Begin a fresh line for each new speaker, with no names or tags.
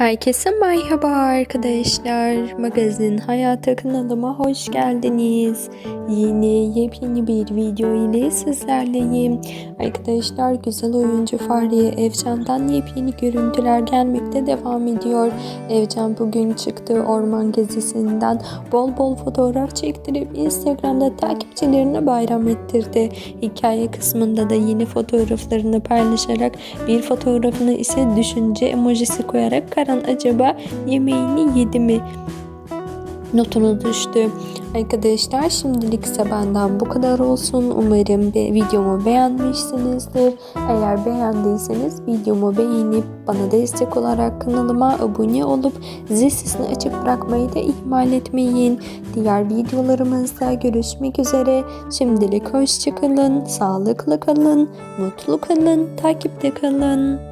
Herkese merhaba arkadaşlar. Magazin Hayata kanalıma hoş geldiniz. Yeni yepyeni bir video ile sizlerleyim. Arkadaşlar güzel oyuncu Fahriye Evcan'dan yepyeni görüntüler gelmekte devam ediyor. Evcan bugün çıktığı orman gezisinden bol bol fotoğraf çektirip Instagram'da takipçilerine bayram ettirdi. Hikaye kısmında da yeni fotoğraflarını paylaşarak bir fotoğrafını ise düşünce emojisi koyarak Karan acaba yemeğini yedi mi? notunu düştü. Arkadaşlar şimdilik ise benden bu kadar olsun. Umarım be videomu beğenmişsinizdir. Eğer beğendiyseniz videomu beğenip bana destek olarak kanalıma abone olup zil sesini açık bırakmayı da ihmal etmeyin. Diğer videolarımızda görüşmek üzere. Şimdilik hoşçakalın, sağlıklı kalın, mutlu kalın, takipte kalın.